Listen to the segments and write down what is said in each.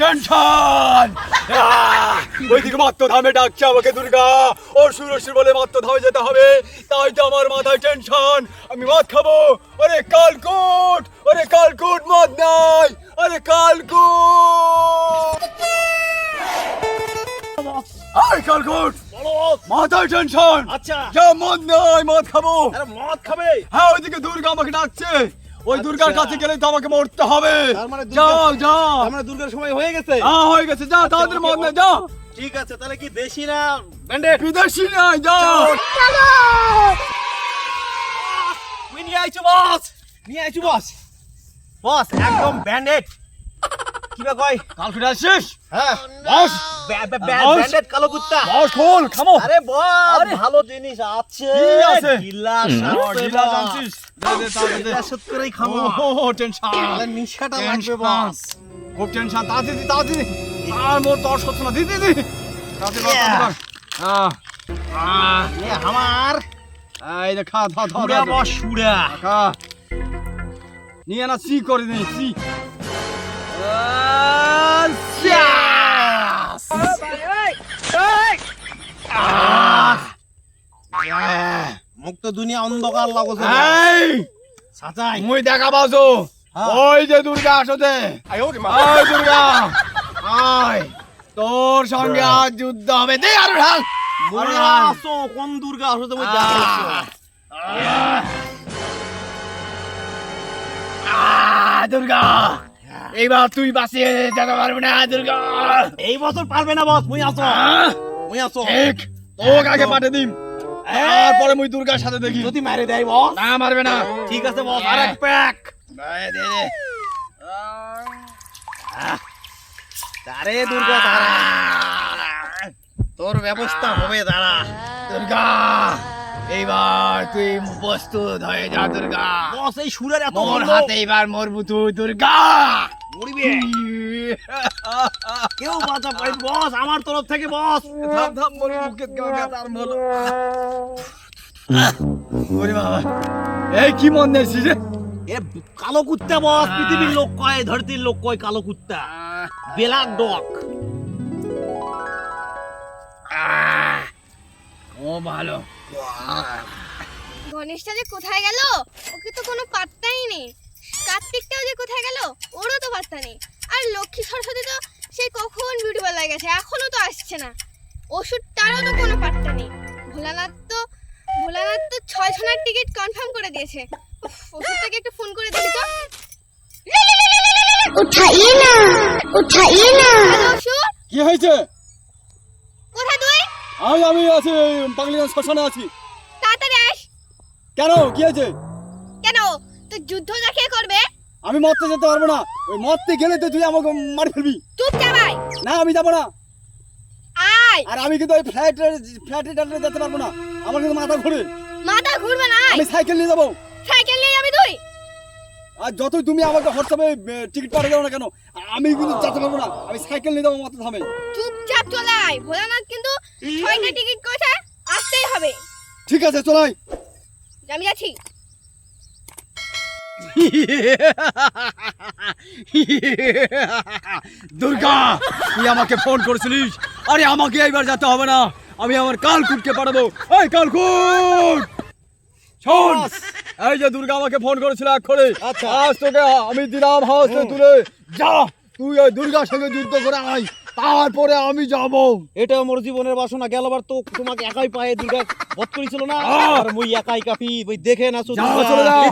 Tension ওইদিকে মাত্র ধামে ডাকছে আমাকে দুর্গা। ওর সুরসুর বলে মাত্র ধামে যেতে হবে। তাই তো আমার মাথায় টেনশন আমি মদ খাব। আরে কালকুট! আরে কালকুট মদ নাই। আরে কালকুট! আরে কালকুট! মাথায় টেনশন আচ্ছা। যা মদ নাই মদ খাব। আরে মদ খাবে? হ্যাঁ ওইদিকে দুর্গা আমাকে ডাকছে। ওই দুর্গার আচ্ছা। কাছে গেলে তো আমাকে মরতে হবে। মানে যাও যাও। তার মানে দুর্গার সময় হয়ে গেছে? হ্যাঁ হয়ে গেছে। যাও তাদের মধ্যে না যাও। ঠিক আছে তাহলে কি দেশি না ব্যান্ডেড বিদেশি না যাও। চলো নিয়ে আইছো বস। নিয়ে আইছো বস। বস একদম ব্যান্ডেড কি বা কয় কালকে আসছিস হ্যাঁ। বস। বস। ব্যান্ডেড কালো কুত্তা। বস খোল খামো। আরে বস ভালো জিনিস আছে। আছে? গিলাস ও, আছে গিলাস বস। আনছিস? দে, দে, তাড়াতাড়ি দে। গিলাস করেই খামো। ও টেনশন। তাহলে নিশাটা লাগবে বস। খুব টেনশন। তাড়াতাড়ি তাড়াতাড়ি আর মোর তর সত্য না। দিদি দিদি তাড়াতাড়ি কর, তাড়াতাড়ি হ্যাঁ আহ, আমার। এই যে খা ধা ধা সুরা বস সুরা খা। নিয়ে না সি করে নি সি মুক্ত দুনিয়া অন্ধকার লাগছে। এই! মুই দেখা পাওছো। ওই যে দুর্গা আসতে ওই দুর্গা। আয়। তোর সঙ্গে আজ যুদ্ধ হবে। দে আর ঢাল ভাই। আসো কোন দুর্গা আসতে মই। দুর্গা। এইবার তুই বাঁচিয়ে যেতে পারবি না দুর্গা। এই বছর পারবে না বস মুই আসো মুই আসো ঠিক তোকে আগে পাঠিয়ে দিম। তারপরে মুই দুর্গার সাথে দেখি। যদি মারে দেয় বস। না মারবে না। ঠিক আছে বস আরেক প্যাক। দে দে। দে আরে দুর্গা দাঁড়া। তোর ব্যবস্থা হবে দাঁড়া। দুর্গা এইবার তুই প্রস্তুত হয়ে যা দুর্গা। বস এই সুরের এত। হাতে এবার মরবু তুই দুর্গা। মরিবে। কেউ বাঁচা পাই বস আমার তরফ থেকে বস। মোর বুকে ওরে বাবা। এই কি মন নেছিস রে? এ কালো কুত্তা বস। পৃথিবীর লোক কয় ধরতির লোক কয় কালো কুত্তা। ব্ল্যাক ডগ ও ভালো। গণেশটা যে কোথায় গেল? ওকে তো কোনো পাত্তাই নেই। কার্তিকটাও যে কোথায় গেল ওরও তো পাত্তা নেই। আর লক্ষ্মী সরস্বতী তো সেই কখন বিউটি পার্লার গেছে এখনও তো আসছে না। ওষুধ তারও তো কোনো পাত্তা নেই। ভোলানাথ তো ভোলানাথ তো ছয় ছনার টিকিট কনফার্ম করে দিয়েছে। ওষুধটাকে একটু ফোন করে দিই তো। না কি হয়েছে? কোথায় তুই? আছি তাড়াতাড়ি কেন? কি হয়েছে? কেন? তো যুদ্ধ করবে? আমি মরতে যেতে পারব না। ওই মরতে গেলে তো তুই আমাকে মারি ফেলবি। চুপ না আমি যাব না। আয়। আর আমি কিন্তু ওই ফ্ল্যাটে ফ্ল্যাটে টাটে যেতে পারব না। আমার কিন্তু মাথা ঘুরে। মাথা ঘুরবে না আমি সাইকেল নিয়ে যাব। সাইকেল নিয়ে যাবি তুই? আর যতই তুমি আমাকে হোয়াটসঅ্যাপে টিকিট পাঠিয়ে দাও না কেন আমি কিন্তু যেতে পারব না। আমি সাইকেল নিয়ে যাব মাথা থামে চুপচাপ চলে আয়। ভোলানাথ কিন্তু ছয়টা টিকিট করেছে আসতেই হবে। ঠিক আছে চলাই আমি যাচ্ছি। দুর্গা তুই আমাকে ফোন করেছিলিস? আরে আমাকে এইবার যেতে হবে না। আমি আমার কালকুটকে পাঠাবো। এই কালকুট! শোন এই যে দুর্গা আমাকে ফোন করেছিল এক্ষণে আচ্ছা। আজ তোকে আমি দিলাম হাউস তুলে। যা তুই ওই দুর্গার সঙ্গে যুদ্ধ করে আয়। তারপরে আমি যাব। এটা মোর জীবনের বাসনা গেলবার তো তোমাকে একাই পায়ে দুর্গা বধ করেছিল না? আর মুই একাই কাপি ওই দেখে না শুধু যাও চলে যাও।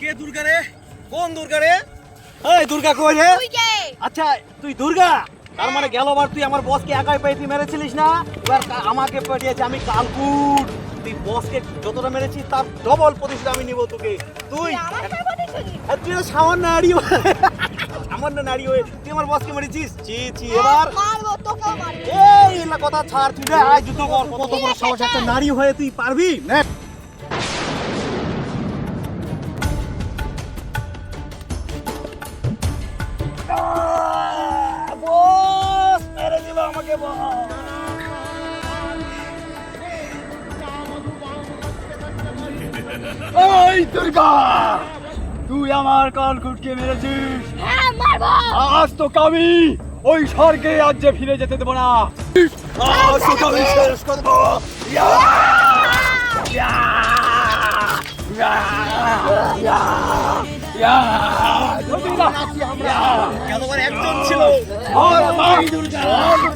কে দুর্গা রে? কোন দুর্গা রে? এই দুর্গা কই রে? আচ্ছা তুই দুর্গা? তার মানে গেল গেলবার তুই আমার বসকে একাই পেয়ে তুই মেরেছিলিস না? এবার আমাকে পাঠিয়েছে আমি কালকুট। তুই বসকে যতটা মেরেছিস তার ডবল প্রতিশোধ আমি নিব তোকে। তুই তুই তো সামান্য নারী হয়ে সামান্য নারী হয়ে তুই আমার বসকে মেরেছিস? এবার মারবো তোকেও মারবো। এই কথা ছাড় তুই যুদ্ধ কর। কত বড় সাহস একটা নারী হয়ে তুই পারবি? নে এই দুর্গা তুই আমার কালকুটকে মেরেছিস। হ্যাঁ মারবো। আজ তো আমি ওই স্বর্গে রাজ্যে ফিরে যেতে দেবো না। আজ তো আমি শেষ করব। একজন ছিল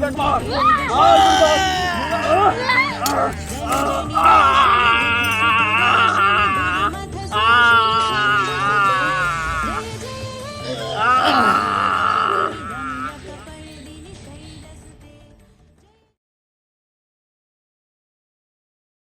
দুর্গা!